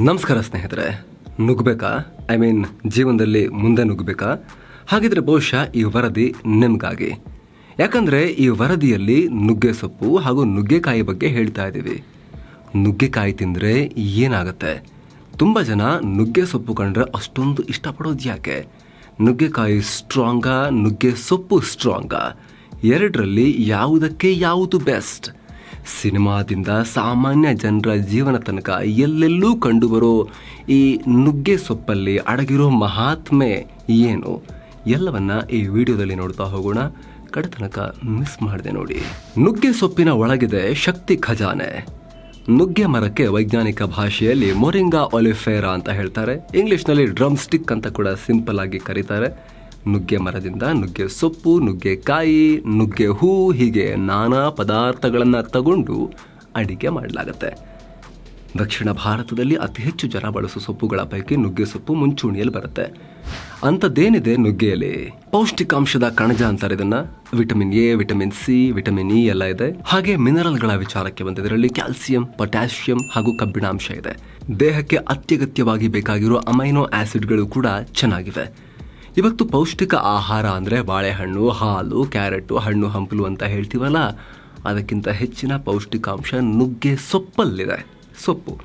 ನಮಸ್ಕಾರ ಸ್ನೇಹಿತರೆ. ನುಗ್ಬೇಕಾ? I mean ಜೀವನದಲ್ಲಿ ಮುಂದೆ ನುಗ್ಬೇಕಾ? ಹಾಗಿದ್ರೆ ಬಹುಶಃ ಈ ವರದಿ ನಿಮಗಾಗಿ. ಯಾಕಂದರೆ ಈ ವರದಿಯಲ್ಲಿ ನುಗ್ಗೆ ಸೊಪ್ಪು ಹಾಗೂ ನುಗ್ಗೆಕಾಯಿ ಬಗ್ಗೆ ಹೇಳ್ತಾ ಇದ್ದೀವಿ. ನುಗ್ಗೆಕಾಯಿ ತಿಂದರೆ ಏನಾಗುತ್ತೆ? ತುಂಬ ಜನ ನುಗ್ಗೆ ಸೊಪ್ಪು ಕಂಡ್ರೆ ಅಷ್ಟೊಂದು ಇಷ್ಟಪಡೋದು ಯಾಕೆ? ನುಗ್ಗೆಕಾಯಿ ಸ್ಟ್ರಾಂಗಾ ನುಗ್ಗೆ ಸೊಪ್ಪು ಸ್ಟ್ರಾಂಗಾ ಎರಡರಲ್ಲಿ ಯಾವುದಕ್ಕೆ ಯಾವುದು ಬೆಸ್ಟ್ ಸಿನಿಮಾದಿಂದ ಸಾಮಾನ್ಯ ಜನರ ಜೀವನ ತನಕ ಎಲ್ಲೆಲ್ಲೂ ಕಂಡುಬರೋ ಈ ನುಗ್ಗೆ ಸೊಪ್ಪಲ್ಲಿ ಅಡಗಿರೋ ಮಹಾತ್ಮೆ ಏನು? ಎಲ್ಲವನ್ನ ಈ ವಿಡಿಯೋದಲ್ಲಿ ನೋಡ್ತಾ ಹೋಗೋಣ. ಕಡತನಕ ಮಿಸ್ ಮಾಡಿದೆ ನೋಡಿ. ನುಗ್ಗೆ ಸೊಪ್ಪಿನ ಒಳಗಿದೆ ಶಕ್ತಿ ಖಜಾನೆ. ನುಗ್ಗೆ ಮರಕ್ಕೆ ವೈಜ್ಞಾನಿಕ ಭಾಷೆಯಲ್ಲಿ ಮೊರಿಂಗಾ ಒಲಿಫೇರಾ ಅಂತ ಹೇಳ್ತಾರೆ. ಇಂಗ್ಲಿಷ್ನಲ್ಲಿ ಡ್ರಮ್ ಸ್ಟಿಕ್ ಅಂತ ಕೂಡ ಸಿಂಪಲ್ ಆಗಿ ಕರೀತಾರೆ. ನುಗ್ಗೆ ಮರದಿಂದ, ನುಗ್ಗೆ ಸೊಪ್ಪು ನುಗ್ಗೆಕಾಯಿ ನುಗ್ಗೆ ಹೂ, ಹೀಗೆ ನಾನಾ ಪದಾರ್ಥಗಳನ್ನು ತಗೊಂಡು ಅಡಿಗೆ ಮಾಡಲಾಗುತ್ತೆ. ದಕ್ಷಿಣ ಭಾರತದಲ್ಲಿ ಅತಿ ಹೆಚ್ಚು ಜನ ಬಳಸುವ ಸೊಪ್ಪುಗಳ ಪೈಕಿ ನುಗ್ಗೆ ಸೊಪ್ಪು ಮುಂಚೂಣಿಯಲ್ಲಿ ಬರುತ್ತೆ. ಅಂಥದ್ದೇನಿದೆ ನುಗ್ಗೆಯಲ್ಲಿ? ಪೌಷ್ಟಿಕಾಂಶದ ಕಣಜ ಅಂತಾರೆ ಇದನ್ನ. Vitamin A, vitamin C, vitamin E ಎಲ್ಲ ಇದೆ. ಹಾಗೆ ಮಿನರಲ್ಗಳ ವಿಚಾರಕ್ಕೆ ಬಂದಿದೆ ಇದರಲ್ಲಿ ಕ್ಯಾಲ್ಸಿಯಂ, ಪೊಟ್ಯಾಷಿಯಂ ಹಾಗೂ ಕಬ್ಬಿಣಾಂಶ ಇದೆ. ದೇಹಕ್ಕೆ ಅತ್ಯಗತ್ಯವಾಗಿ ಬೇಕಾಗಿರೋ ಅಮೈನೋ ಆಸಿಡ್ಗಳು ಕೂಡ ಚೆನ್ನಾಗಿವೆ. ಇವತ್ತು ಪೌಷ್ಟಿಕ ಆಹಾರ ಅಂದರೆ ಬಾಳೆಹಣ್ಣು, ಹಾಲು, ಕ್ಯಾರೆಟು, ಹಣ್ಣು, ಹಂಪಲು ಅಂತ ಹೇಳ್ತೀವಲ್ಲ? ಅದಕ್ಕಿಂತ ಹೆಚ್ಚಿನ ಪೌಷ್ಟಿಕಾಂಶ ನುಗ್ಗೆ ಸೊಪ್ಪಲ್ಲಿದೆ. ಸೊಪ್ಪು.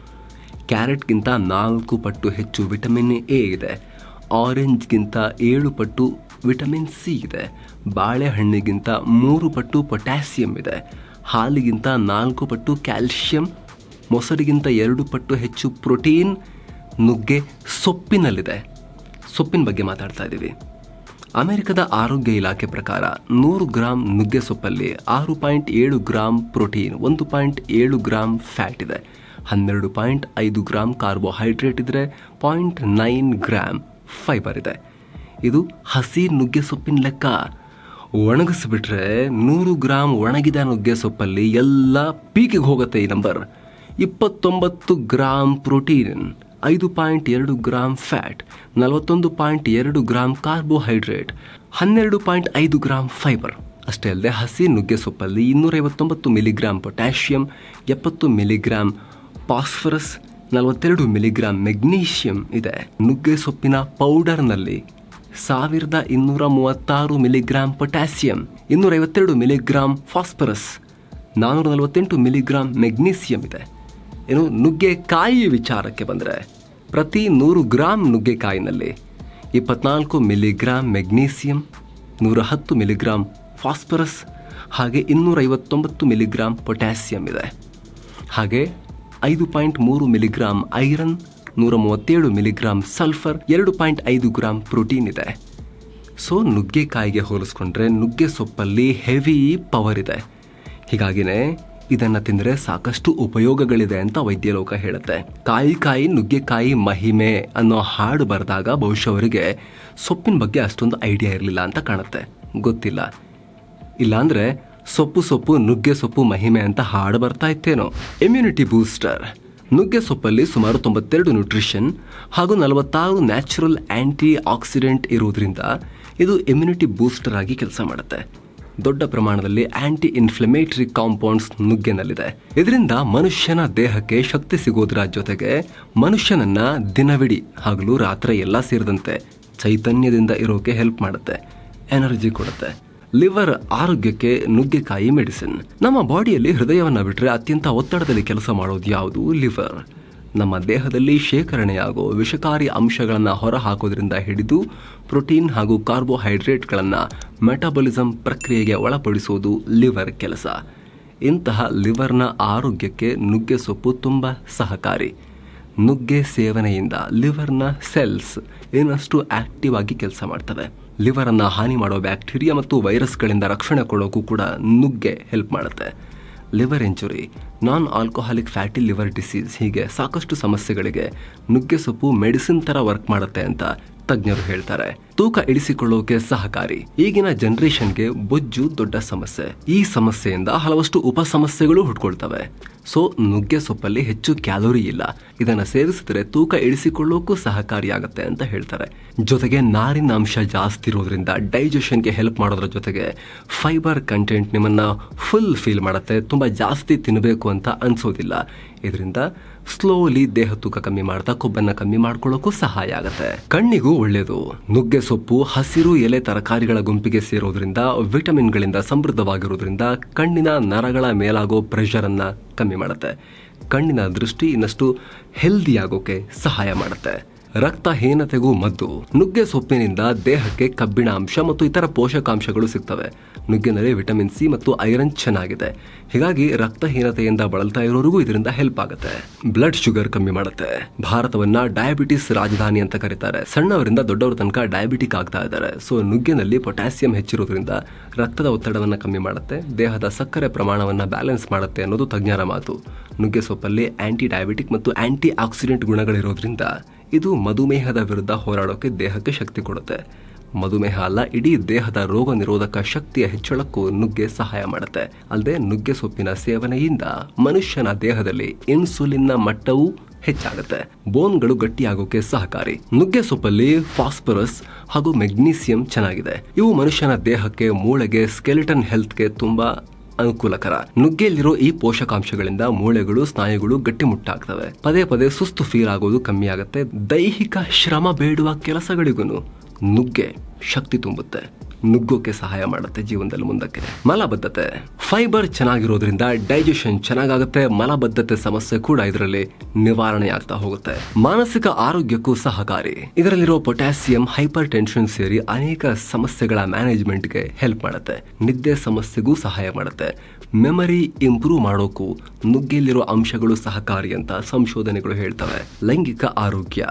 ಕ್ಯಾರೆಟ್ಗಿಂತ ನಾಲ್ಕು ಪಟ್ಟು ಹೆಚ್ಚು ವಿಟಮಿನ್ ಎ ಇದೆ. ಆರೆಂಜ್ಗಿಂತ ಏಳು ಪಟ್ಟು ವಿಟಮಿನ್ ಸಿ ಇದೆ. ಬಾಳೆಹಣ್ಣಿಗಿಂತ ಮೂರು ಪಟ್ಟು ಪೊಟ್ಯಾಸಿಯಂ ಇದೆ. ಹಾಲಿಗಿಂತ ನಾಲ್ಕು ಪಟ್ಟು ಕ್ಯಾಲ್ಶಿಯಂ. ಮೊಸರಿಗಿಂತ ಎರಡು ಪಟ್ಟು ಹೆಚ್ಚು ಪ್ರೋಟೀನ್. ನುಗ್ಗೆ ಸೊಪ್ಪಿನಲ್ಲಿದೆ. ಸೊಪ್ಪಿನ ಬಗ್ಗೆ ಮಾತಾಡ್ತಾ ಇದ್ದೀವಿ. ಅಮೆರಿಕದ ಆರೋಗ್ಯ ಇಲಾಖೆ ಪ್ರಕಾರ ನೂರು ಗ್ರಾಂ ನುಗ್ಗೆ ಸೊಪ್ಪಲ್ಲಿ ಆರು ಪಾಯಿಂಟ್ ಏಳು ಗ್ರಾಂ ಪ್ರೋಟೀನ್, ಒಂದು ಪಾಯಿಂಟ್ ಏಳು ಗ್ರಾಂ ಫ್ಯಾಟ್ ಇದೆ. ಹನ್ನೆರಡು ಪಾಯಿಂಟ್ ಐದು ಗ್ರಾಂ ಕಾರ್ಬೋಹೈಡ್ರೇಟ್ ಇದ್ರೆ ಪಾಯಿಂಟ್ ನೈನ್ ಗ್ರಾಂ ಫೈಬರ್ ಇದೆ. ಇದು ಹಸಿ ನುಗ್ಗೆ ಸೊಪ್ಪಿನ ಲೆಕ್ಕ. ಒಣಗಿಸ್ಬಿಟ್ರೆ ನೂರು ಗ್ರಾಂ ಒಣಗಿದ ನುಗ್ಗೆ ಸೊಪ್ಪಲ್ಲಿ ಎಲ್ಲ ಪೀಕಿಗೆ ಹೋಗುತ್ತೆ ಈ ನಂಬರ್. ಇಪ್ಪತ್ತೊಂಬತ್ತು ಗ್ರಾಂ ಪ್ರೋಟೀನ್. ಐದು ಪಾಯಿಂಟ್ ಎರಡು ಗ್ರಾಮ್ ಫ್ಯಾಟ್, ನಲವತ್ತೊಂದು ಪಾಯಿಂಟ್ ಎರಡು ಗ್ರಾಮ್ ಕಾರ್ಬೋಹೈಡ್ರೇಟ್, ಹನ್ನೆರಡು ಪಾಯಿಂಟ್ ಐದು ಗ್ರಾಮ್ ಫೈಬರ್. ಅಷ್ಟೇ ಅಲ್ಲದೆ ಹಸಿ ನುಗ್ಗೆ ಸೊಪ್ಪಲ್ಲಿ ಇನ್ನೂರೈವತ್ತೊಂಬತ್ತು ಮಿಲಿಗ್ರಾಮ್ ಪೊಟ್ಯಾಷಿಯಂ, ಎಪ್ಪತ್ತು ಮಿಲಿಗ್ರಾಮ್ ಫಾಸ್ಫರಸ್, ನಲವತ್ತೆರಡು ಮಿಲಿಗ್ರಾಮ್ ಮೆಗ್ನೀಷಿಯಂ ಇದೆ. ನುಗ್ಗೆ ಸೊಪ್ಪಿನ ಪೌಡರ್ನಲ್ಲಿ ಸಾವಿರದ ಇನ್ನೂರ ಮೂವತ್ತಾರು ಮಿಲಿಗ್ರಾಂ ಪೊಟ್ಯಾಸಿಯಂ ಇನ್ನೂರೈವತ್ತೆರಡು ಮಿಲಿಗ್ರಾಮ್ ಫಾಸ್ಫರಸ್ ನಾನ್ನೂರ ನಲವತ್ತೆಂಟು ಮಿಲಿಗ್ರಾಮ್ ಮೆಗ್ನೀಸಿಯಂ ಇದೆ. ಇನ್ನು ನುಗ್ಗೆಕಾಯಿ ವಿಚಾರಕ್ಕೆ ಬಂದರೆ ಪ್ರತಿ ನೂರು ಗ್ರಾಂ ನುಗ್ಗೆಕಾಯಿನಲ್ಲಿ ಇಪ್ಪತ್ನಾಲ್ಕು ಮಿಲಿಗ್ರಾಮ್ ಮೆಗ್ನೀಸಿಯಂ, ನೂರ ಹತ್ತು ಮಿಲಿಗ್ರಾಮ್ ಫಾಸ್ಫರಸ್, ಹಾಗೆ ಇನ್ನೂರೈವತ್ತೊಂಬತ್ತು ಮಿಲಿಗ್ರಾಮ್ ಪೊಟ್ಯಾಸಿಯಂ ಇದೆ. ಹಾಗೆ ಐದು ಪಾಯಿಂಟ್ ಮೂರು ಮಿಲಿಗ್ರಾಮ್ ಐರನ್, ನೂರ ಮೂವತ್ತೇಳು ಮಿಲಿಗ್ರಾಮ್ ಸಲ್ಫರ್, ಎರಡು ಪಾಯಿಂಟ್ ಐದು ಗ್ರಾಂ ಪ್ರೋಟೀನ್ ಇದೆ. ಸೊ ನುಗ್ಗೆಕಾಯಿಗೆ ಹೋಲಿಸ್ಕೊಂಡ್ರೆ ನುಗ್ಗೆ ಸೊಪ್ಪಲ್ಲಿ ಹೆವಿ ಪವರ್ ಇದೆ. ಹೀಗಾಗಿನೇ ಇದನ್ನ ತಿಂದರೆ ಸಾಕಷ್ಟು ಉಪಯೋಗಗಳಿದೆ ಅಂತ ವೈದ್ಯ ಲೋಕ ಹೇಳುತ್ತೆ. ಕಾಯಿ ಕಾಯಿ ನುಗ್ಗೆಕಾಯಿ ಮಹಿಮೆ ಅನ್ನೋ ಹಾಡು ಬರೆದಾಗ ಬಹುಶಃ ಅವರಿಗೆ ಸೊಪ್ಪಿನ ಬಗ್ಗೆ ಅಷ್ಟೊಂದು ಐಡಿಯಾ ಇರಲಿಲ್ಲ ಅಂತ ಕಾಣುತ್ತೆ. ಗೊತ್ತಿಲ್ಲ. ಇಲ್ಲಾಂದ್ರೆ ಸೊಪ್ಪು ಸೊಪ್ಪು, ನುಗ್ಗೆ ಸೊಪ್ಪು, ಮಹಿಮೆ ಅಂತ ಹಾಡು ಬರ್ತಾ ಇತ್ತೇನೋ. ಇಮ್ಯುನಿಟಿ ಬೂಸ್ಟರ್ ನುಗ್ಗೆ ಸೊಪ್ಪಲ್ಲಿ ಸುಮಾರು ತೊಂಬತ್ತೆರಡು ನ್ಯೂಟ್ರಿಷನ್ ಹಾಗೂ ನಲವತ್ತಾರು ನ್ಯಾಚುರಲ್ ಆಂಟಿ ಆಕ್ಸಿಡೆಂಟ್ ಇರುವುದರಿಂದ ಇದು ಇಮ್ಯುನಿಟಿ ಬೂಸ್ಟರ್ ಆಗಿ ಕೆಲಸ ಮಾಡುತ್ತೆ. ದೊಡ್ಡ ಪ್ರಮಾಣದಲ್ಲಿ ಆಂಟಿ ಇನ್ಫ್ಲಮೇಟರಿ ಕಾಂಪೌಂಡ್ಸ್ ನುಗ್ಗೆನಲ್ಲಿದೆ. ಇದರಿಂದ ಮನುಷ್ಯನ ದೇಹಕ್ಕೆ ಶಕ್ತಿ ಸಿಗೋದ್ರ ಜೊತೆಗೆ ಮನುಷ್ಯನನ್ನ ದಿನವಿಡೀ ಹಗಲು ರಾತ್ರಿ ಎಲ್ಲ ಸೇರಿದಂತೆ ಚೈತನ್ಯದಿಂದ ಇರೋಕೆ ಹೆಲ್ಪ್ ಮಾಡುತ್ತೆ ಎನರ್ಜಿ ಕೊಡುತ್ತೆ. ಲಿವರ್ ಆರೋಗ್ಯಕ್ಕೆ ನುಗ್ಗೆಕಾಯಿ ಮೆಡಿಸಿನ್ ನಮ್ಮ ಬಾಡಿಯಲ್ಲಿ ಹೃದಯವನ್ನು ಬಿಟ್ಟರೆ ಅತ್ಯಂತ ಒತ್ತಡದಲ್ಲಿ ಕೆಲಸ ಮಾಡೋದು ಯಾವುದು? ಲಿವರ್ ನಮ್ಮ ದೇಹದಲ್ಲಿ ಶೇಖರಣೆಯಾಗೋ ವಿಷಕಾರಿ ಅಂಶಗಳನ್ನು ಹೊರಹಾಕೋದ್ರಿಂದ ಹಿಡಿದು ಪ್ರೋಟೀನ್ ಹಾಗೂ ಕಾರ್ಬೋಹೈಡ್ರೇಟ್ಗಳನ್ನು ಮೆಟಾಬಲಿಸಂ ಪ್ರಕ್ರಿಯೆಗೆ ಒಳಪಡಿಸೋದು ಲಿವರ್ ಕೆಲಸ. ಇಂತಹ ಲಿವರ್ನ ಆರೋಗ್ಯಕ್ಕೆ ನುಗ್ಗೆ ಸೊಪ್ಪು ತುಂಬ ಸಹಕಾರಿ. ನುಗ್ಗೆ ಸೇವನೆಯಿಂದ ಲಿವರ್ನ ಸೆಲ್ಸ್ ಇನ್ನಷ್ಟು ಆಕ್ಟಿವ್ ಆಗಿ ಕೆಲಸ ಮಾಡ್ತವೆ ಲಿವರನ್ನು ಹಾನಿ ಮಾಡೋ ಬ್ಯಾಕ್ಟೀರಿಯಾ ಮತ್ತು ವೈರಸ್ಗಳಿಂದ ರಕ್ಷಣೆ ಕೊಡೋಕ್ಕೂ ಕೂಡ ನುಗ್ಗೆ ಹೆಲ್ಪ್ ಮಾಡುತ್ತೆ. Liver injury, non alcoholic fatty liver disease ಹೀಗೆ ಸಾಕಷ್ಟು ಸಮಸ್ಯೆಗಳಿಗೆ ನುಗ್ಗೆ ಸೊಪ್ಪು ಮೆಡಿಸಿನ್ ಥರ ವರ್ಕ್ ಮಾಡುತ್ತೆ ಅಂತ ತಜ್ಞರು ಹೇಳ್ತಾರೆ, ತೂಕ ಇಳಿಸಿಕೊಳ್ಳೋಕೆ ಸಹಕಾರಿ. ಈಗಿನ ಜನರೇಷನ್ಗೆ ಬೊಜ್ಜು ದೊಡ್ಡ ಸಮಸ್ಯೆ. ಈ ಸಮಸ್ಯೆಯಿಂದ ಹಲವಷ್ಟು ಉಪ ಸಮಸ್ಯೆಗಳು ಹುಟ್ಕೊಳ್ತವೆ ಸೊ, ನುಗ್ಗೆ ಸೊಪ್ಪಲ್ಲಿ ಹೆಚ್ಚು ಕ್ಯಾಲೋರಿ ಇಲ್ಲ. ಇದನ್ನು ಸೇವಿಸಿದ್ರೆ ತೂಕ ಇಳಿಸಿಕೊಳ್ಳೋಕ್ಕೂ ಸಹಕಾರಿಯಾಗುತ್ತೆ ಅಂತ ಹೇಳ್ತಾರೆ. ಜೊತೆಗೆ ನಾರಿನ ಅಂಶ ಜಾಸ್ತಿ ಇರೋದ್ರಿಂದ ಡೈಜೆಷನ್ಗೆ ಹೆಲ್ಪ್ ಮಾಡೋದ್ರ ಜೊತೆಗೆ ಫೈಬರ್ ಕಂಟೆಂಟ್ ನಿಮ್ಮನ್ನು ಫುಲ್ ಫೀಲ್ ಮಾಡುತ್ತೆ, ತುಂಬ ಜಾಸ್ತಿ ತಿನ್ನಬೇಕು ಅಂತ ಅನ್ಸೋದಿಲ್ಲ. ಇದರಿಂದ ಸ್ಲೋಲಿ ದೇಹ ತೂಕ ಕಮ್ಮಿ ಮಾಡ್ತಾ ಕೊಬ್ಬನ್ನ ಕಮ್ಮಿ ಮಾಡ್ಕೊಳ್ಳೋಕ್ಕೂ ಸಹಾಯ ಆಗುತ್ತೆ. ಕಣ್ಣಿಗೂ ಒಳ್ಳೆಯದು ನುಗ್ಗೆ ಸೊಪ್ಪು, ಹಸಿರು ಎಲೆ ತರಕಾರಿಗಳ ಗುಂಪಿಗೆ ಸೇರೋದ್ರಿಂದ, ವಿಟಮಿನ್ಗಳಿಂದ ಸಮೃದ್ಧವಾಗಿರೋದ್ರಿಂದ ಕಣ್ಣಿನ ನರಗಳ ಮೇಲಾಗೋ ಪ್ರೆಷರ್ ಅನ್ನ ಕಮ್ಮಿ ಮಾಡುತ್ತೆ. ಕಣ್ಣಿನ ದೃಷ್ಟಿ ಇನ್ನಷ್ಟು ಹೆಲ್ದಿ ಆಗೋಕೆ ಸಹಾಯ ಮಾಡುತ್ತೆ. ರಕ್ತಹೀನತೆಗೂ ಮದ್ದು. ನುಗ್ಗೆ ಸೊಪ್ಪಿನಿಂದ ದೇಹಕ್ಕೆ ಕಬ್ಬಿಣ ಅಂಶ ಮತ್ತು ಇತರ ಪೋಷಕಾಂಶಗಳು ಸಿಗ್ತವೆ. ನುಗ್ಗೆನಲ್ಲಿ ವಿಟಮಿನ್ ಸಿ ಮತ್ತು ಐರನ್ ಚೆನ್ನಾಗಿದೆ. ಹೀಗಾಗಿ ರಕ್ತಹೀನತೆಯಿಂದ ಬಳಲ್ತಾ ಇರೋರಿಗೂ ಇದರಿಂದ ಹೆಲ್ಪ್ ಆಗುತ್ತೆ. ಬ್ಲಡ್ ಶುಗರ್ ಕಮ್ಮಿ ಮಾಡುತ್ತೆ. ಭಾರತವನ್ನ ಡಯಾಬಿಟಿಸ್ ರಾಜಧಾನಿ ಅಂತ ಕರೀತಾರೆ. ಸಣ್ಣವರಿಂದ ದೊಡ್ಡವರ ತನಕ ಡಯಾಬಿಟಿಕ್ ಆಗ್ತಾ ಇದ್ದಾರೆ. ಸೊ ನುಗ್ಗೆನಲ್ಲಿ ಪೊಟ್ಯಾಸಿಯಂ ಹೆಚ್ಚಿರೋದ್ರಿಂದ ರಕ್ತದ ಒತ್ತಡವನ್ನ ಕಮ್ಮಿ ಮಾಡುತ್ತೆ. ದೇಹದ ಸಕ್ಕರೆ ಪ್ರಮಾಣವನ್ನ ಬ್ಯಾಲೆನ್ಸ್ ಮಾಡುತ್ತೆ ಅನ್ನೋದು ತಜ್ಞರ ಮಾತು. ನುಗ್ಗೆ ಸೊಪ್ಪಲ್ಲಿ ಆಂಟಿ ಡಯಾಬಿಟಿಕ್ ಮತ್ತು ಆಂಟಿ ಆಕ್ಸಿಡೆಂಟ್ ಗುಣಗಳಿರೋದ್ರಿಂದ ಇದು ಮಧುಮೇಹದ ವಿರುದ್ಧ ಹೋರಾಡೋಕೆ ದೇಹಕ್ಕೆ ಶಕ್ತಿ ಕೊಡುತ್ತೆ. ಮಧುಮೇಹ ಅಲ್ಲ, ಇಡೀ ದೇಹದ ರೋಗ ನಿರೋಧಕ ಶಕ್ತಿಯ ಹೆಚ್ಚಳಕ್ಕೂ ನುಗ್ಗೆ ಸಹಾಯ ಮಾಡುತ್ತೆ. ಅಲ್ಲದೆ ನುಗ್ಗೆ ಸೊಪ್ಪಿನ ಸೇವನೆಯಿಂದ ಮನುಷ್ಯನ ದೇಹದಲ್ಲಿ ಇನ್ಸುಲಿನ್ನ ಮಟ್ಟವೂ ಹೆಚ್ಚಾಗುತ್ತೆ. ಬೋನ್ಗಳು ಗಟ್ಟಿಯಾಗೋಕೆ ಸಹಕಾರಿ. ನುಗ್ಗೆ ಸೊಪ್ಪಲ್ಲಿ ಫಾಸ್ಫರಸ್ ಹಾಗೂ ಮೆಗ್ನೀಸಿಯಂ ಚೆನ್ನಾಗಿದೆ. ಇವು ಮನುಷ್ಯನ ದೇಹಕ್ಕೆ ಮೂಳೆಗೆ ಸ್ಕೆಲಿಟನ್ ಹೆಲ್ತ್ಗೆ ತುಂಬಾ ಅನುಕೂಲಕರ. ನುಗ್ಗೆಯಲ್ಲಿರೋ ಈ ಪೋಷಕಾಂಶಗಳಿಂದ ಮೂಳೆಗಳು, ಸ್ನಾಯುಗಳು ಗಟ್ಟಿಮುಟ್ಟಾಗ್ತವೆ. ಪದೇ ಪದೇ ಸುಸ್ತು ಫೀಲ್ ಆಗೋದು ಕಮ್ಮಿ ಆಗುತ್ತೆ. ದೈಹಿಕ ಶ್ರಮ ಬೇಡುವ ಕೆಲಸಗಳಿಗೂ ನುಗ್ಗೆ ಶಕ್ತಿ ತುಂಬುತ್ತೆ. ನುಗ್ಗೋಕೆ ಸಹಾಯ ಮಾಡುತ್ತೆ ಜೀವನದಲ್ಲಿ ಮುಂದಕ್ಕೆ. ಮಲಬದ್ಧತೆ. ಫೈಬರ್ ಚೆನ್ನಾಗಿರೋದ್ರಿಂದ ಡೈಜೆಷನ್ ಚೆನ್ನಾಗಾಗುತ್ತೆ, ಮಲಬದ್ಧತೆ ಸಮಸ್ಯೆ ಕೂಡ ಇದರಲ್ಲಿ ನಿವಾರಣೆ ಆಗ್ತಾ ಹೋಗುತ್ತೆ. ಮಾನಸಿಕ ಆರೋಗ್ಯಕ್ಕೂ ಸಹಕಾರಿ. ಇದರಲ್ಲಿರೋ ಪೊಟ್ಯಾಸಿಯಂ ಹೈಪರ್ ಟೆನ್ಷನ್ ಸೇರಿ ಅನೇಕ ಸಮಸ್ಯೆಗಳ ಮ್ಯಾನೇಜ್ಮೆಂಟ್ಗೆ ಹೆಲ್ಪ್ ಮಾಡುತ್ತೆ. ನಿದ್ದೆ ಸಮಸ್ಯೆಗೂ ಸಹಾಯ ಮಾಡುತ್ತೆ. ಮೆಮರಿ ಇಂಪ್ರೂವ್ ಮಾಡೋಕ್ಕೂ ನುಗ್ಗೆಯಲ್ಲಿರೋ ಅಂಶಗಳು ಸಹಕಾರಿ ಅಂತ ಸಂಶೋಧನೆಗಳು ಹೇಳ್ತವೆ. ಲೈಂಗಿಕ ಆರೋಗ್ಯ.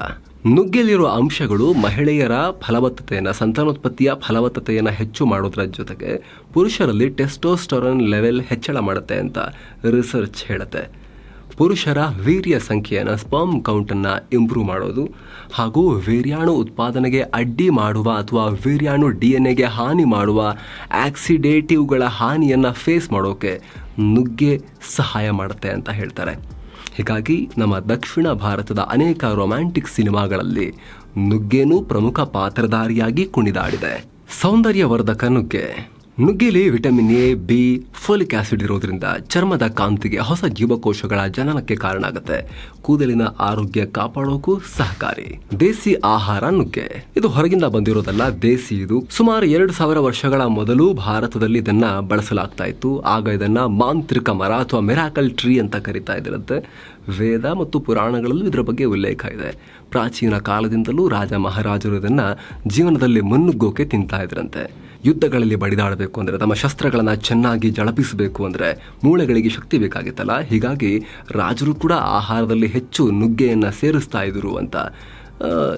ನುಗ್ಗೆಯಲ್ಲಿರುವ ಅಂಶಗಳು ಮಹಿಳೆಯರ ಫಲವತ್ತತೆಯನ್ನು, ಸಂತಾನೋತ್ಪತ್ತಿಯ ಫಲವತ್ತತೆಯನ್ನು ಹೆಚ್ಚು ಮಾಡೋದ್ರ ಜೊತೆಗೆ ಪುರುಷರಲ್ಲಿ ಟೆಸ್ಟೋಸ್ಟರನ್ ಲೆವೆಲ್ ಹೆಚ್ಚಳ ಮಾಡುತ್ತೆ ಅಂತ ರಿಸರ್ಚ್ ಹೇಳುತ್ತೆ. ಪುರುಷರ ವೀರ್ಯ ಸಂಖ್ಯೆಯನ್ನು, ಸ್ಪರ್ಮ್ ಕೌಂಟನ್ನು ಇಂಪ್ರೂವ್ ಮಾಡೋದು ಹಾಗೂ ವೀರ್ಯಾಣು ಉತ್ಪಾದನೆಗೆ ಅಡ್ಡಿ ಮಾಡುವ ಅಥವಾ ವೀರ್ಯಾಣು ಡಿ ಎನ್ ಎಗೆ ಹಾನಿ ಮಾಡುವ ಆಕ್ಸಿಡೇಟಿವ್ಗಳ ಹಾನಿಯನ್ನು ಫೇಸ್ ಮಾಡೋಕೆ ನುಗ್ಗೆ ಸಹಾಯ ಮಾಡುತ್ತೆ ಅಂತ ಹೇಳ್ತಾರೆ. ಹೀಗಾಗಿ ನಮ್ಮ ದಕ್ಷಿಣ ಭಾರತದ ಅನೇಕ ರೊಮ್ಯಾಂಟಿಕ್ ಸಿನಿಮಾಗಳಲ್ಲಿ ನುಗ್ಗೆನೂ ಪ್ರಮುಖ ಪಾತ್ರಧಾರಿಯಾಗಿ ಕುಣಿದಾಡಿದೆ. ಸೌಂದರ್ಯವರ್ಧಕ ನುಗ್ಗೆ. ನುಗ್ಗೆಲಿ vitamin A, B, folic acid ಇರೋದ್ರಿಂದ ಚರ್ಮದ ಕಾಂತಿಗೆ ಹೊಸ ಜೀವಕೋಶಗಳ ಜನನಕ್ಕೆ ಕಾರಣ ಆಗುತ್ತೆ. ಕೂದಲಿನ ಆರೋಗ್ಯ ಕಾಪಾಡೋಕು ಸಹಕಾರಿ. ದೇಸಿ ಆಹಾರ ನುಗ್ಗೆ. ಇದು ಹೊರಗಿಂದ ಬಂದಿರೋದಲ್ಲ ದೇಸಿ ಇದು ಸುಮಾರು ಎರಡು ಸಾವಿರ ವರ್ಷಗಳ ಮೊದಲು ಭಾರತದಲ್ಲಿ ಇದನ್ನ ಬಳಸಲಾಗ್ತಾ ಇತ್ತು. ಆಗ ಇದನ್ನ ಮಾಂತ್ರಿಕ ಮರ ಅಥವಾ ಮೆರಾಕಲ್ ಟ್ರೀ ಅಂತ ಕರಿತಾ ಇದ್ರಂತೆ ವೇದ ಮತ್ತು ಪುರಾಣಗಳಲ್ಲೂ ಇದರ ಬಗ್ಗೆ ಉಲ್ಲೇಖ ಇದೆ. ಪ್ರಾಚೀನ ಕಾಲದಿಂದಲೂ ರಾಜ ಮಹಾರಾಜರು ಇದನ್ನ ಜೀವನದಲ್ಲಿ ಮುನ್ನುಗ್ಗೋಕೆ ತಿಂತಾ ಇದ್ರಂತೆ. ಯುದ್ಧಗಳಲ್ಲಿ ಬಡಿದಾಡಬೇಕು ಅಂದರೆ ತಮ್ಮ ಶಸ್ತ್ರಗಳನ್ನು ಚೆನ್ನಾಗಿ ಜಳಪಿಸಬೇಕು ಅಂದರೆ ಮೂಳೆಗಳಿಗೆ ಶಕ್ತಿ ಬೇಕಾಗಿತ್ತಲ್ಲ? ಹೀಗಾಗಿ ರಾಜರು ಕೂಡ ಆಹಾರದಲ್ಲಿ ಹೆಚ್ಚು ನುಗ್ಗೆಯನ್ನು ಸೇರಿಸ್ತಾ ಇದ್ರು ಅಂತ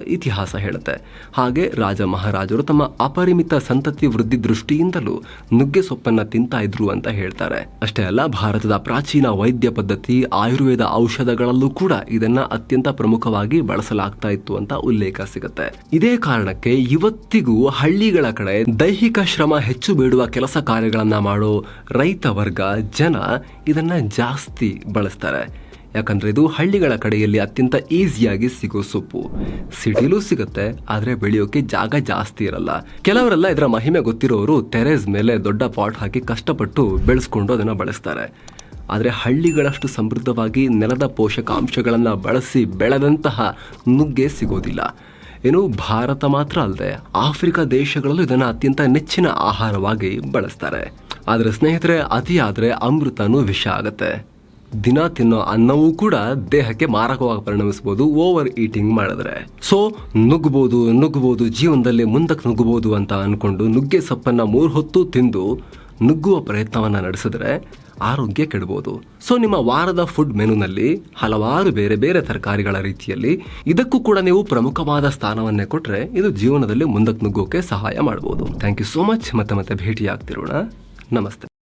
ಇತಿಹಾಸ ಹೇಳುತ್ತೆ. ಹಾಗೆ ರಾಜ ಮಹಾರಾಜರು ತಮ್ಮ ಅಪರಿಮಿತ ಸಂತತಿ ವೃದ್ಧಿ ದೃಷ್ಟಿಯಿಂದಲೂ ನುಗ್ಗೆ ಸೊಪ್ಪನ್ನು ತಿಂತಾ ಇದ್ರು ಅಂತ ಹೇಳ್ತಾರೆ. ಅಷ್ಟೇ ಅಲ್ಲ, ಭಾರತದ ಪ್ರಾಚೀನ ವೈದ್ಯ ಪದ್ಧತಿ, ಆಯುರ್ವೇದ ಔಷಧಗಳಲ್ಲೂ ಕೂಡ ಇದನ್ನ ಅತ್ಯಂತ ಪ್ರಮುಖವಾಗಿ ಬಳಸಲಾಗ್ತಾ ಇತ್ತು ಅಂತ ಉಲ್ಲೇಖ ಸಿಗುತ್ತೆ. ಇದೇ ಕಾರಣಕ್ಕೆ ಇವತ್ತಿಗೂ ಹಳ್ಳಿಗಳ ಕಡೆ ದೈಹಿಕ ಶ್ರಮ ಹೆಚ್ಚು ಬೇಡುವ ಕೆಲಸ ಕಾರ್ಯಗಳನ್ನು ಮಾಡೋ ರೈತ ವರ್ಗ ಜನ ಇದನ್ನ ಜಾಸ್ತಿ ಬಳಸ್ತಾರೆ. ಯಾಕಂದ್ರೆ ಇದು ಹಳ್ಳಿಗಳ ಕಡೆಯಲ್ಲಿ ಅತ್ಯಂತ ಈಸಿಯಾಗಿ ಸಿಗೋ ಸೊಪ್ಪು. ಸಿಟಿಲೂ ಸಿಗುತ್ತೆ, ಆದರೆ ಬೆಳೆಯೋಕೆ ಜಾಗ ಜಾಸ್ತಿ ಇರಲ್ಲ. ಕೆಲವರೆಲ್ಲ ಇದರ ಮಹಿಮೆ ಗೊತ್ತಿರೋರು ತೆರೆಸ್ ಮೇಲೆ ದೊಡ್ಡ ಪಾಟ್ ಹಾಕಿ ಕಷ್ಟಪಟ್ಟು ಬೆಳೆಸ್ಕೊಂಡು ಅದನ್ನ ಬಳಸ್ತಾರೆ. ಆದರೆ ಹಳ್ಳಿಗಳಷ್ಟು ಸಮೃದ್ಧವಾಗಿ ನೆಲದ ಪೋಷಕಾಂಶಗಳನ್ನು ಬಳಸಿ ಬೆಳೆದಂತಹ ನುಗ್ಗೆ ಸಿಗೋದಿಲ್ಲ. ಏನು, ಭಾರತ ಮಾತ್ರ ಅಲ್ಲದೆ ಆಫ್ರಿಕಾ ದೇಶಗಳಲ್ಲೂ ಇದನ್ನು ಅತ್ಯಂತ ನೆಚ್ಚಿನ ಆಹಾರವಾಗಿ ಬಳಸ್ತಾರೆ. ಆದರೆ ಸ್ನೇಹಿತರೆ, ಅತಿಯಾದರೆ ಅಮೃತನೂ ವಿಷ ಆಗತ್ತೆ. ದಿನ ತಿನ್ನೋ ಅನ್ನವೂ ಕೂಡ ದೇಹಕ್ಕೆ ಮಾರಕವಾಗಿ ಪರಿಣಮಿಸಬಹುದು ಓವರ್ ಈಟಿಂಗ್ ಮಾಡಿದ್ರೆ. ಸೊ ನುಗ್ಗಬಹುದು ನುಗ್ಗಬಹುದು ಜೀವನದಲ್ಲಿ ಮುಂದಕ್ಕೆ ನುಗ್ಗಬಹುದು ಅಂತ ಅನ್ಕೊಂಡು ನುಗ್ಗೆ ಸೊಪ್ಪನ್ನ ಮೂರು ಹೊತ್ತು ತಿಂದು ನುಗ್ಗುವ ಪ್ರಯತ್ನವನ್ನ ನಡೆಸಿದ್ರೆ ಆರೋಗ್ಯ ಕೆಡಬಹುದು ಸೊ ನಿಮ್ಮ ವಾರದ ಫುಡ್ ಮೆನುನಲ್ಲಿ ಹಲವಾರು ಬೇರೆ ಬೇರೆ ತರಕಾರಿಗಳ ರೀತಿಯಲ್ಲಿ ಇದಕ್ಕೂ ಕೂಡ ನೀವು ಪ್ರಮುಖವಾದ ಸ್ಥಾನವನ್ನೇ ಕೊಟ್ರೆ ಇದು ಜೀವನದಲ್ಲಿ ಮುಂದಕ್ಕೆ ನುಗ್ಗೋಕೆ ಸಹಾಯ ಮಾಡಬಹುದು ಥ್ಯಾಂಕ್ ಯು ಸೋ ಮಚ್ ಮತ್ತೆ ಮತ್ತೆ ಭೇಟಿ ಆಗ್ತಿರೋಣ ನಮಸ್ತೆ.